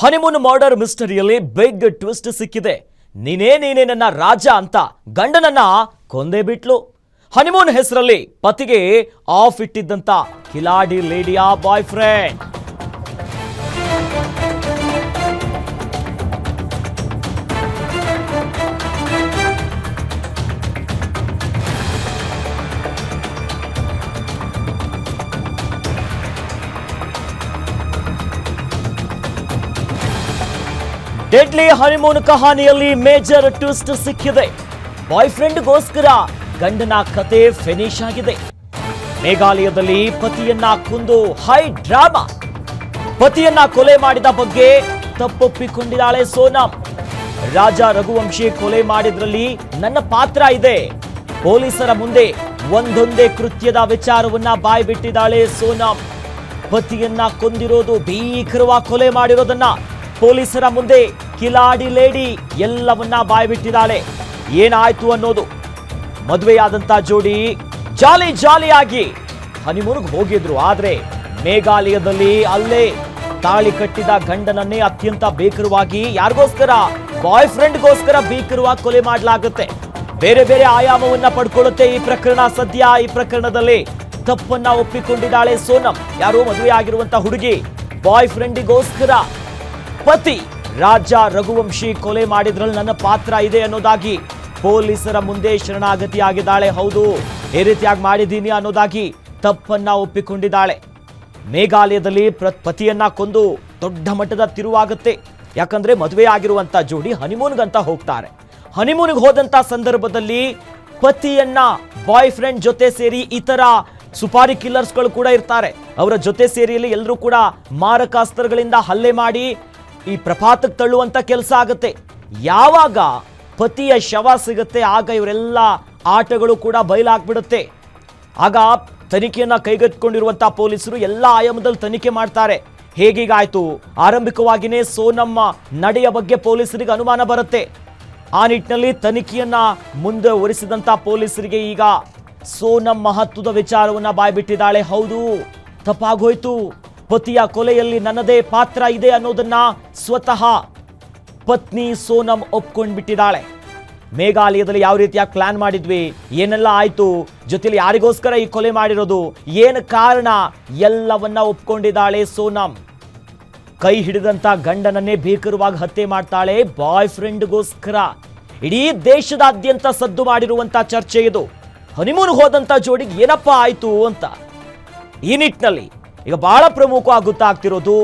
Honeymoon murder ಮಿಸ್ಟರಿಯಲ್ಲಿ big twist ಸಿಕ್ಕಿದೆ. ನೀನೇ ನೀನೇ ನನ್ನ ರಾಜ ಅಂತ ಗಂಡನನ್ನ ಕೊಂದೇ ಬಿಟ್ಲು. ಹನಿಮೂನ್ ಹೆಸರಲ್ಲಿ ಪತಿಗೆ ಆಫ್ ಇಟ್ಟಿದ್ದಂತ ಕಿಲಾಡಿ ಲೇಡಿಯಾ ಬಾಯ್ ಫ್ರೆಂಡ್ ಡೆಡ್ಲಿ ಹನಿಮೂನ್ ಕಹಾನಿಯಲ್ಲಿ ಮೇಜರ್ ಟ್ವಿಸ್ಟ್ ಸಿಕ್ಕಿದೆ. ಬಾಯ್ ಫ್ರೆಂಡ್ಗೋಸ್ಕರ ಗಂಡನ ಕತೆ ಫಿನಿಶ್ ಆಗಿದೆ. ಮೇಘಾಲಯದಲ್ಲಿ ಪತಿಯನ್ನ ಕುಂದು ಹೈ ಡ್ರಾಮಾ ಪತಿಯನ್ನ ಕೊಲೆ ಮಾಡಿದ ಬಗ್ಗೆ ತಪ್ಪೊಪ್ಪಿಕೊಂಡಿದ್ದಾಳೆ ಸೋನಂ. ರಾಜ ರಘುವಂಶಿ ಕೊಲೆ ಮಾಡಿದ್ರಲ್ಲಿ ನನ್ನ ಪಾತ್ರ ಇದೆ. ಪೊಲೀಸರ ಮುಂದೆ ಒಂದೊಂದೇ ಕೃತ್ಯದ ವಿಚಾರವನ್ನ ಬಾಯ್ಬಿಟ್ಟಿದ್ದಾಳೆ ಸೋನಂ. ಪತಿಯನ್ನ ಕೊಂದಿರೋದು ಭೀಕರವಾಗಿ ಕೊಲೆ ಮಾಡಿರೋದನ್ನ ಪೊಲೀಸರ ಮುಂದೆ ಕಿಲಾಡಿ ಲೇಡಿ ಎಲ್ಲವನ್ನ ಬಾಯ್ಬಿಟ್ಟಿದ್ದಾಳೆ. ಏನಾಯ್ತು ಅನ್ನೋದು. ಮದುವೆಯಾದಂತ ಜೋಡಿ ಜಾಲಿ ಜಾಲಿಯಾಗಿ ಹನಿಮೂರ್ಗ್ ಹೋಗಿದ್ರು, ಆದ್ರೆ ಮೇಘಾಲಯದಲ್ಲಿ ಅಲ್ಲೇ ತಾಳಿ ಕಟ್ಟಿದ ಗಂಡನನ್ನೇ ಅತ್ಯಂತ ಬೇಕರವಾಗಿ, ಯಾರಿಗೋಸ್ಕರ? ಬಾಯ್ ಫ್ರೆಂಡ್ಗೋಸ್ಕರ ಭೀಕರವಾಗಿ ಕೊಲೆ ಮಾಡಲಾಗುತ್ತೆ. ಬೇರೆ ಬೇರೆ ಆಯಾಮವನ್ನ ಪಡ್ಕೊಳ್ಳುತ್ತೆ ಈ ಪ್ರಕರಣ. ಸದ್ಯ ಈ ಪ್ರಕರಣದಲ್ಲಿ ತಪ್ಪನ್ನ ಒಪ್ಪಿಕೊಂಡಿದ್ದಾಳೆ ಸೋನಂ. ಯಾರೋ ಮದುವೆ ಆಗಿರುವಂತ ಹುಡುಗಿ ಬಾಯ್ ಫ್ರೆಂಡಿಗೋಸ್ಕರ ಪತಿ ರಾಜ ರಘುವಂಶಿ ಕೊಲೆ ಮಾಡಿದ್ರಲ್ಲಿ ನನ್ನ ಪಾತ್ರ ಇದೆ ಅನ್ನೋದಾಗಿ ಪೊಲೀಸರ ಮುಂದೆ ಶರಣಾಗತಿಯಾಗಿದ್ದಾಳೆ. ಹೌದು, ಈ ರೀತಿಯಾಗಿ ಮಾಡಿದ್ದೀನಿ ಅನ್ನೋದಾಗಿ ತಪ್ಪನ್ನ ಒಪ್ಪಿಕೊಂಡಿದ್ದಾಳೆ. ಮೇಘಾಲಯದಲ್ಲಿ ಪತಿಯನ್ನ ಕೊಂದು ದೊಡ್ಡ ಮಟ್ಟದ ತಿರುವಾಗುತ್ತೆ. ಯಾಕಂದ್ರೆ ಮದುವೆ ಆಗಿರುವಂತ ಜೋಡಿ ಹನಿಮೂನ್ಗಂತ ಹೋಗ್ತಾರೆ. ಹನಿಮೂನ್ಗೆ ಹೋದಂತ ಸಂದರ್ಭದಲ್ಲಿ ಪತಿಯನ್ನ ಬಾಯ್ ಫ್ರೆಂಡ್ ಜೊತೆ ಸೇರಿ ಇತರ ಸುಪಾರಿ ಕಿಲ್ಲರ್ಸ್ಗಳು ಕೂಡ ಇರ್ತಾರೆ. ಅವರ ಜೊತೆ ಸೇರಿಯಲ್ಲಿ ಎಲ್ಲರೂ ಕೂಡ ಮಾರಕಾಸ್ತ್ರಗಳಿಂದ ಹಲ್ಲೆ ಮಾಡಿ ಈ ಪ್ರಪಾತಕ್ಕೆ ತಳ್ಳುವಂಥ ಕೆಲಸ ಆಗುತ್ತೆ. ಯಾವಾಗ ಪತಿಯ ಶವ ಸಿಗುತ್ತೆ, ಆಗ ಇವರೆಲ್ಲ ಆಟಗಳು ಕೂಡ ಬಯಲಾಗ್ಬಿಡುತ್ತೆ. ಆಗ ತನಿಖೆಯನ್ನು ಕೈಗೆತ್ತಿಕೊಂಡಿರುವಂಥ ಪೊಲೀಸರು ಎಲ್ಲ ಆಯಾಮದಲ್ಲಿ ತನಿಖೆ ಮಾಡ್ತಾರೆ. ಹೇಗೀಗಾಯಿತು ಆರಂಭಿಕವಾಗಿಯೇ ಸೋನಮ್ಮ ನಡೆಯ ಬಗ್ಗೆ ಪೊಲೀಸರಿಗೆ ಅನುಮಾನ ಬರುತ್ತೆ. ಆ ನಿಟ್ಟಿನಲ್ಲಿ ತನಿಖೆಯನ್ನ ಮುಂದೆ ಒರೆಸಿದಂಥ ಪೊಲೀಸರಿಗೆ ಈಗ ಸೋನಮ್ ಮಹತ್ವದ ವಿಚಾರವನ್ನು ಬಾಯ್ಬಿಟ್ಟಿದ್ದಾಳೆ. ಹೌದು, ತಪ್ಪಾಗೋಯ್ತು. ಪತಿಯ ಕೊಲೆಯಲ್ಲಿ ನನ್ನದೇ ಪಾತ್ರ ಇದೆ ಅನ್ನೋದನ್ನ ಸ್ವತಃ ಪತ್ನಿ ಸೋನಂ ಒಪ್ಕೊಂಡ್ಬಿಟ್ಟಿದ್ದಾಳೆ. ಮೇಘಾಲಯದಲ್ಲಿ ಯಾವ ರೀತಿಯಾಗಿ ಪ್ಲಾನ್ ಮಾಡಿದ್ವಿ, ಏನೆಲ್ಲ ಆಯಿತು, ಜೊತೆಲಿ ಯಾರಿಗೋಸ್ಕರ ಈ ಕೊಲೆ ಮಾಡಿರೋದು, ಏನು ಕಾರಣ, ಎಲ್ಲವನ್ನ ಒಪ್ಕೊಂಡಿದ್ದಾಳೆ ಸೋನಂ. ಕೈ ಹಿಡಿದಂತ ಗಂಡನನ್ನೇ ಭೀಕರವಾಗಿ ಹತ್ಯೆ ಮಾಡ್ತಾಳೆ ಬಾಯ್ ಫ್ರೆಂಡ್ಗೋಸ್ಕರ ಇಡೀ ದೇಶದಾದ್ಯಂತ ಸದ್ದು ಮಾಡಿರುವಂತ ಚರ್ಚೆ ಇದು. ಹನಿಮೂನ್ ಹೋದಂತ ಜೋಡಿಗೆ ಏನಪ್ಪ ಆಯಿತು ಅಂತ. ಈ ನಿಟ್ಟಿನಲ್ಲಿ ಈಗ ಬಹಳ ಪ್ರಮುಖವಾಗಿ ಗೊತ್ತಾಗ್ತಿರೋದು